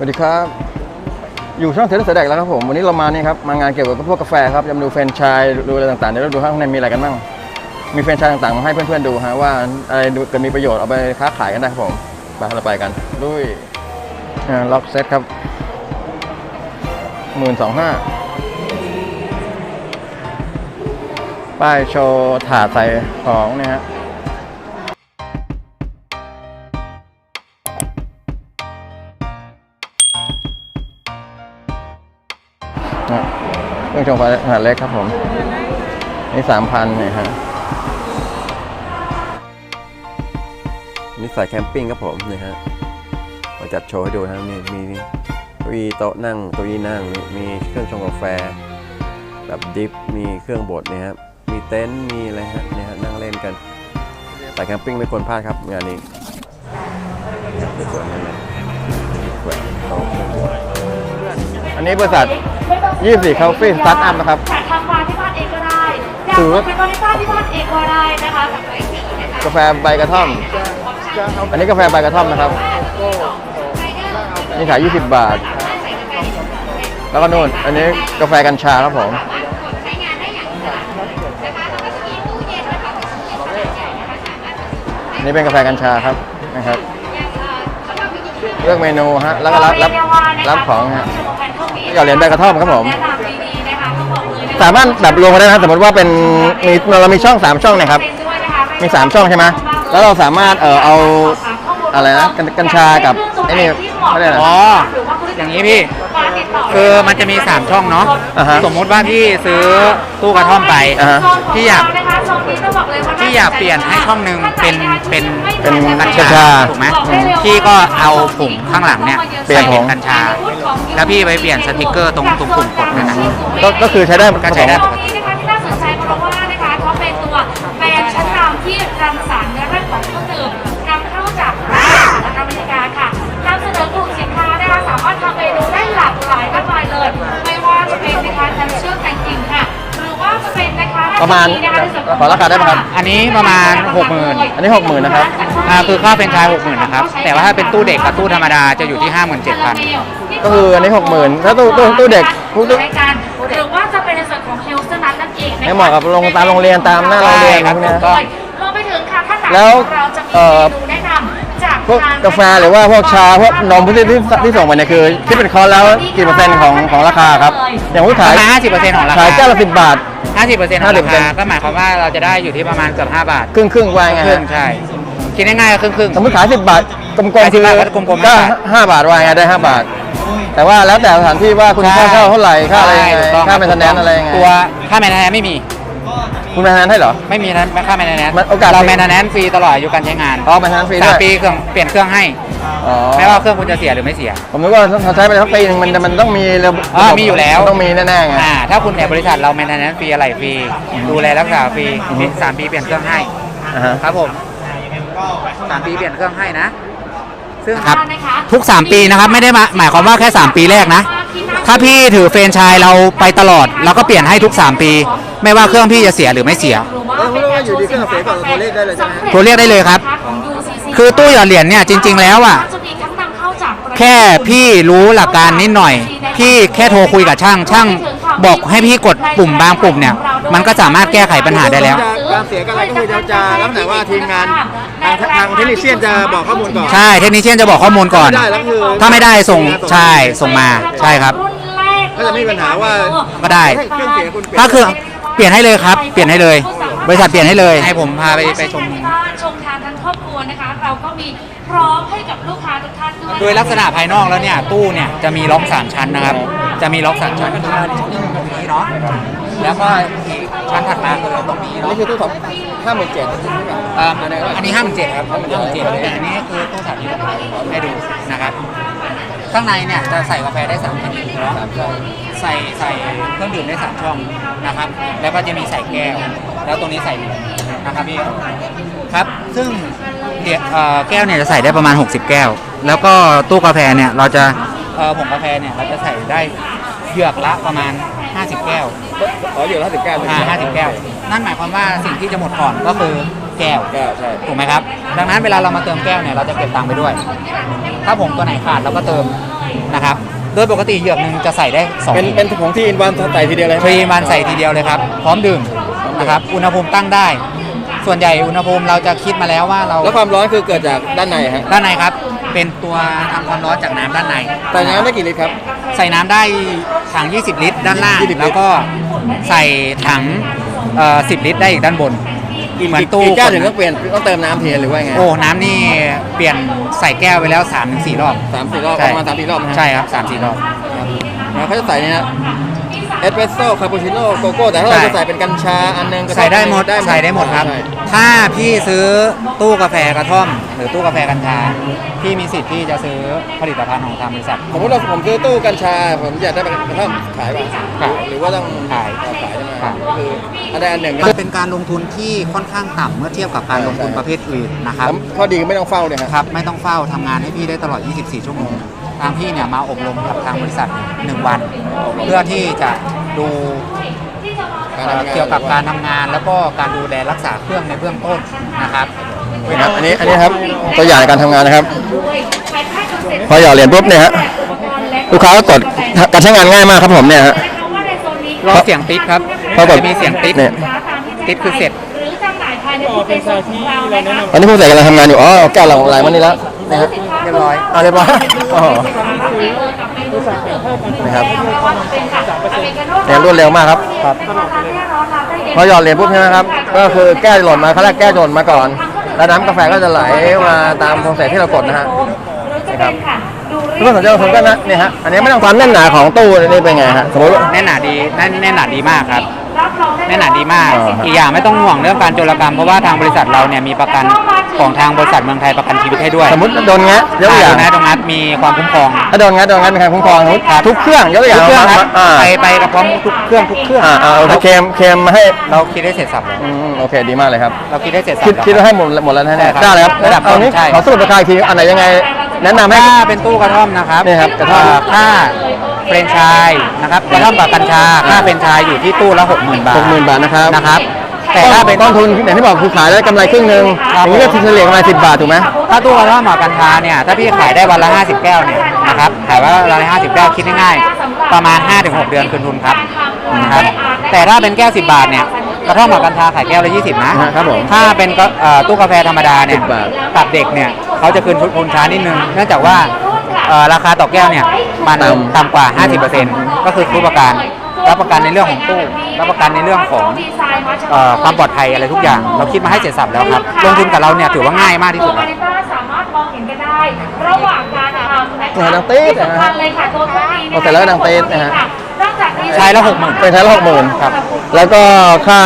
สวัสดีครับ อยู่ช่องเทเลสแดกแล้วครับผม วันนี้เรามานี่ครับ มางานเกี่ยวกับพวกกาแฟครับจะมาดูแฟรนไชส์ดูอะไรต่างๆ เดี๋ยวเราดูข้างในมีอะไรกันบ้าง มีแฟรนไชส์ต่างๆ มาให้เพื่อนๆดูฮะว่าอะไรเกิดมีประโยชน์เอาไปค้าขายกันได้ครับผมไปเราไปกันด้วยล็อกเซตครับหมื่นสองห้าป้ายโชว์ถาดใส่ของเนี่ยฮะ นะเครื่องชงไฟขนาดเล็กครับผมนี่สามพันเนี่ยฮะนี่สายแคมปิ้งครับผมนี่ฮะมาจัดโชว์ให้ดูนะมีมีเก้าอี้โต๊ะนั่งเก้าอี้นั่งมีเครื่องชงกาแฟแบบดิฟมีเครื่องบดเนี่ยครับมีเต็นท์มีอะไรฮะเนี่ยฮะนั่งเล่นกันสายแคมปิ้งไม่ควรพลาดครับงานนี้สวยๆนั่นเลยอันนี้บริษัท 24 Coffee Startup นะครับจากทำมาที่บ้านเองก็ได้อยากถือว่าเป็นบริษัทที่บ้านเองก็ได้นะคะจากไหนสีนะคะกาแฟใบกระท่อม อันนี้กาแฟใบกระท่อมนะครับ นี่ขาย 20 บาท แล้วก็นู่น อันนี้กาแฟกัญชาครับผมใช้งานได้อย่างอิสระนะคะแล้วก็จะมีตู้เย็นนะคะตู้เย็นขนาดใหญ่นะคะสามารถอันนี้เป็นกาแฟกัญชาครับนะครับยังเอ่อสำหรับวิธีการเลือกเมนูฮะ แล้วก็รับรับรับของฮะเกี่ยวเหรียญใบกระท่อมครับผม แนะนำดีๆนะคะต้องบอกเลยนะคะสามารถแบบรวมกันได้นะสมมติว่าเป็นมีเรามีช่อง 3 ช่องเนะครับ เป็นด้วยนะคะมี 3 ช่องใช่ไหมแล้วเราสามารถเออเอาอะไรนะกัญกัญชากับไอ้นี่เขาเรียกอะไรอ๋อ อย่างนี้พี่ คือมันจะมี 3 ช่องเนาะ อ่าฮะสมมุติว่าพี่ซื้อตู้กระท่อมไป อ่าฮะ พี่อยาก พี่อยากเปลี่ยนให้ช่องหนึ่งเป็นเป็นเป็นกัญกัญชาชาถูกไหมพี่ก็เอาผงข้างหลังเนี่ยเปลี่ยนใส่ผเป็นงกัญชา แล้วพี่ไปเปลี่ยนสติกเกอร์ตรงตรงปุ่มกดนั่นนะก็ก็คือใช้ได้ก็ใช้ได้ผตสรมงนี้นะคะที่น่าสนใจเพราะว่านะคะเขาเป็นตัวแบรนด์ชั้นนำที่รังสรรค์ในเรื่องของเครื่องดื่มนำเข้าจากและอเมริกาค่ะนำเสนอกลุ่มสินค้านะคะสามารถทำเมนูได้หลากหลายมากมายเลย ไม่ว่าจะเป็นนะคะน้ำเชื่อม ป็นนะคะประมาณนะคะในส่วนของขอราคาได้ไหมครับ อันนี้ประมาณ 60,000อันนี้60,000นะครับ อ่าคือค่าเป็นชาย60,000นะครับ แต่ว่าถ้าเป็นตู้เด็กกับตู้ธรรมดาจะอยู่ที่ 57,000 ก็คืออันนี้60,000ถ้าตู้ตู้ตู้เด็กตู้ตู้รายการหรือว่าจะเป็นในส่วนของเฮลส์นัทนั่นเองนะคะให้เหมาะกับโรงตามโรงเรียนตามหน้าโรงเรียนใช่ครับพวกเนี้ยถูกต้องรวมไปถึงค่ะข้างหลังแล้วเราจะมีเอ่อเมนูแนะนำจากพวกทง กาแฟหรือว่าพวกชาพวกนมพวกที่ที่ที่ส่งไปเนี่ยคือคิดเป็นคอร์สแล้วกี่เปอร์เซ็นต์ของของราคาครับอย่างผู้ปขายระมาณ50%ของราขายคาแก้วละสิบบาท 50%ของราคาก็หมายความว่าเราจะได้อยู่ที่ประมาณเกือบ5บาทครึ่งครึ่งๆว่าไงครึ่ฮะงใช่คิดง่ายๆก็ครึ่งครึ่ง สมมติขายสิบบาทกลมๆขาย10บาทก็กลมๆก็ห้าบาทห้าบาทว่าไงได้ห้าบาท แต่ว่าแล้วแต่สถานที่ว่าคุณค่าเข้าเท่าไหร่ค่าอะไรยังไงถูกต้องค่าเป็นคะแนนอะไรยังไงตัวค่าแมนแนนไม่มี คุณเป็นคะแนนให้เหรอ ไม่มีนะค่าแมนแนนมันโอกาส เราแมนแนนฟรีตลอดอายุการใช้งานอ๋อเป็นคะแนนฟรีสาด้มวย ปีเครื่องเปลี่ยนเครื่องให้ อ๋อ ไม่ว่าเครื่องคุณจะเสียหรือไม่เสีย ผมนึกว่าถ้าใช้ไปสักปีหนึงมันมันต้องมีระบบอ่ามีอยู่แล้วต้องมีแน่ๆไง อ่าถ้าคุณแอบบริษัทเราแมนแนนฟรีอะไรฟรีดูแลรักษาฟรีอือฮึ สามปีเปลี่ยนเครื่องให้ อ่าฮะ ครับผมสามปีเปลี่ยนเครื่องให้นะ ซึ่งครับนะคะทุก 3 ปีนะครับไม่ได้มาหมายความว่าแค่ 3 ปีแรกนะ ถ้าพี่ถือเฟรนไชายเราไปตลอดเราก็เปลี่ยนให้ทุก 3 ปี ไม่ว่าเครื่องพี่จะเสียหรือไม่เสียอยู่ดีเครื่องเสียก่อนโทรเรียกได้เลยใช่ไหมโทรเรียกได้เลยครับ คือตู้หยอดเหรียญเนี่ยจริง ๆ แล้วอะ จะมีทั้งนำเข้าจากประเทศแค่พี่รู้หลักการนิดหน่อย พี่แค่โทรคุยกับช่าง ช่างบอกให้พี่กดปุ่มบางปุ่มเนี่ย มันก็สามารถแก้ไขปัญหาได้แล้ว การเสียการอะไรก็คือจะจะลักษณะว่าทีมงานทางทางเทคนิคเชียนจะบอกข้อมูลก่อน ใช่เทคนิคเชียนจะบอกข้อมูลก่อน ได้แล้วคือถ้าไม่ได้ส่งใช่ส่งมาใช่ครับรุ่นแรกก็จะไม่มีปัญหาว่า ก็ได้ ให้เครื่องเสียคุณเปลี่ยนถ้าคือเปลี่ยนให้เลยครับ เปลี่ยนให้เลย บริษัทเปลี่ยนให้เลย ให้ผมพาไปไปชม เราก็มีพร้อมให้กับลูกค้าทุกท่านด้วย โดยลักษณะภายนอกแล้วเนี่ยตู้เนี่ยจะมีล็อกสามชั้นนะครับ จะมีล็อกสามชั้นคือตรงนี้เนาะแล้วก็อีกชั้นถัดมาคือตรงนี้อันเนาะนี้คือตู้ท็อปห้าหมื่นเจ็ดอ่าอันนี้ห้าหมื่นเจ็ดครับห้าหมื่นเจ็ดแต่อันนี้คือตู้สาธิตให้ดูนะครับข้างในเนี่ยจะใส่กาแฟได้สามชนิดเนาะใส่ใส่เครื่องดื่มได้สามช่องนะครับ แล้วก็จะมีใส่แก้ว แล้วตรงนี้ใส่เหรียญนะครับพี่ครับ ซึ่งเหรียญเอ่อแก้วเนี่ยจะใส่ได้ประมาณ 60 แก้ว แล้วก็ตู้กาแฟเนี่ยเราจะเอ่อผงกาแฟเนี่ยเราจะใส่ได้เหยือกละประมาณ 50 แก้วอ๋ออยู่ห้าสิบเก้าอ่า50 แก้ว นั่นหมายความว่าสิ่งที่จะหมดก่อนก็คือแก้ว แก้วใช่ ถูกไหมครับ ดังนั้นเวลาเรามาเติมแก้วเนี่ยเราจะเก็บตังค์ไปด้วย ถ้าผงตัวไหนขาดเราก็เติมนะครับ โดยปกติเหยือกหนึ่งจะใส่ได้2เป็นเป็นของที่อินวันใส่ทีเดียวเลยฟรีมันใส่ทีเดียวเลยครับ พร้อมดื่ม นะครับอุณหภูมิตั้งได้ ส่วนใหญ่อุณหภูมิเราจะคิดมาแล้วว่าเราแล้วความร้อนคือเกิดจากด้านในฮะด้านในครับ เป็นตัวทำความร้อนจากน้ำด้านในใส่น้ำได้กี่ลิตรครับ ใส่น้ำได้ถัง 20 ลิตร ด้านล่าง 20ลิตร แล้วก็ใส่ถังเอ่อ10 ลิตรได้อีกด้านบน เหมือนตู้กี่แก้วถึงต้องเปลี่ยนต้องเติมน้ำทีหรือว่าไงโอ้น้ำนี่เปลี่ยนใส่แก้วไปแล้ว3-4ถึงรอบสามสี่รอบใช่ประมาณสามสี่รอบนะฮะใช่ครับ3-4รอบแล้วเขาจะใส่เนี่ยฮะ เอสเปรสโซ่คาปูชิโน่โกโก้แต่ถ้าเราจะใส่เป็นกัญชาอันหนึงก็ใส่ได้หมดใส่ได้หมดครับ ใช่ถ้าพี่ซื้อตู้กาแฟกระท่อม หรือตู้กาแฟกัญชาพี่มีสิทธิ์ที่จะซื้อผลิตภัณฑ์ของทางบริษัท สมมติเราผมซื้อตู้กัญชา ผมอยากได้เป็นกระท่อมขายป่ะขายหรือว่าต้องขายขายใช่ไหมขาย ก็คืออันใดอันหนึ่งมันเป็นการลงทุนที่ค่อนข้างต่ำเมื่อเทียบกับการลงทุนประเภทอื่นนะครับ แล้วข้อดีคือไม่ต้องเฝ้าเนี่ยฮะ ครับ ไม่ต้องเฝ้าทำงานให้พี่ได้ตลอด 24 ชั่วโมง ทางพี่เนี่ยมาอบรมกับทางบริษัท1วัน เพื่อที่จะดูการเอ่อทำงานเกี่ยวกับการทำงาน แล้วก็การดูแลรักษาเครื่องในเบื้องต้นนะครับนะครับอันนี้อันนี้ครับตัวอย่างในการทำงานนะครับ พอหยอดเหรียญปุ๊บเนี่ยฮะลูกค้าก็กดการใช้งานง่ายมากครับผมเนี่ยฮะ รอเสียงติ๊กครับปรากฏจะมีเสียงติ๊ก เนี่ย ติ๊กคือเสร็จ หรือจำหน่ายภายในที่เป็นส่วนของเรานะคะตอนนี้ผู้ใส่กำลังทำงานอยู่อ๋อแก้วเราไหลมานี่แล้วนะฮะเรียบร้อยเอาเรียบร้อยอ๋อนะครับเนี่ยรวดเร็วมากครับครับพอหยอดเหรียญปุ๊บใช่ไหมครับ ก็คือแก้วหล่นมาเขาแรกแก้วหล่นมาก่อน แล้วน้ำกาแฟก็จะไหลมาตามโปรเซสที่เรากดนะฮะนะครับทุกคนสนใจลงทุนก็นะเนี่ยฮะอันนี้ไม่ต้องความแน่นหนาของตู้นี่เป็นไงฮะสมมติว่าแน่นหนาดีแน่นแน่นหนาดีมากครับ แน่นหนาดีมากอ่าอีกอย่างไม่ต้องห่วงเรื่องการโจรกรรมเพราะว่าทางบริษัทเราเนี่ยมีประกันของทางบริษัทเมืองไทยประกันชีวิตให้ด้วยสมมติโดนแงะยกตัวอย่างนะตรงนั้นมีความคุ้มครองถ้าโดนงัดโดนงัดเป็นการคุ้มครองทุกเครื่องยกตัวอย่างทุกเครื่องครับอ่าไปไปกับพร้อมทุกเครื่องทุกเครื่องอ่าอ่าโอเคเคมเคมมาให้เราคิดได้เสร็จสับแล้วอืมโอเคดีมากเลยครับเราคิดได้เสร็จสับคิดแล้วคิดคว่ารับให้หมดหมดแล้วนะเนี่ยใช่ครับได้เลยครับระดับเอานี้ใช่ขอสรุปราคาอีกทีอันไหนยังไงแนะนำให้ถ้าเป็นตู้กระท่อมนะครับนี่ครับกระท่อมเอ่อค่า เฟรนไชายนะครับกระท่อมกับกัญชาค่าเฟรนไชายอยู่ที่ตู้ละ60,000 บาทหกหมื่นบาทนะครับนะครับ แต่ถ้าเป็น ต้นทุนอย่างที่บอกคือขายได้กำไรครึ่งหนึ่งครับ อย่างนี้ก็เฉลี่ยกำไรสิบบาทถูกไหมถ้าตู้กระท่อมกับกัญชาเนี่ยถ้าพี่ขายได้วันละ 50 แก้วเนี่ยนะครับขายว่าวันละ50 แก้วคิดง่ายๆประมาณ 5-6 เดือนคืนทุนครับนะครับ แต่ถ้าเป็นแก้ว 10 บาทเนี่ยกระท่อมกับกัญชาขายแก้วละ 20 นะครับผม ถ้าเป็นก็เอ่อตู้กาแฟธรรมดาเนี่ย10บาทตัดเด็กเนี่ยเขาจะคืนทุนช้านิดนึงเนื่องจากว่า เอ่อราคาต่อแก้วเนี่ยมันต่ำกว่า 50%ก็คือผู้ประกันรับประกันในเรื่องของตู้รับประกันในเรื่องของเอ่อความปลอดภัยอะไรทุกอย่าง เราคิดมาให้เสร็จสับแล้วครับ ลงทุนกับเราเนี่ยถือว่าง่ายมากที่สุดตัวแล้วมอนิเตอร์สามารถมองเห็นกันได้ระหว่างการทำนะคะเนี่ยดังตี๊ดที่นะสำฮะคัญเลยค่ะตัวเครื่องนี้พอเสร็จแล้วก็ดังตี๊ดนะฮะนอกจากนี้ใช้ละ60,000เป็นใช้ละหกหมื่นครับ แล้วก็ค่า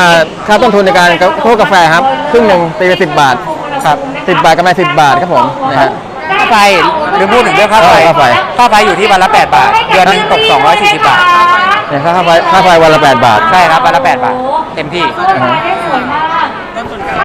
ค่าต้นทุนในการโค้กกาแฟครับครึ่งหนึ่งตีไปสิบบาทครับสิบบาทกำไรสิบบาทครับผมนะฮะค่าไฟ หรือพูดถึงเรื่องค่าไฟเออค่าไฟ ค่าไฟอยู่ที่วันละ 8 บาท เดือนหนึงตก 240 บาท เนี่ยค่าไฟค่าไฟวันละแปดบาท ใช่ครับวันละ 8 บาท เต็มที่ส่งมาได้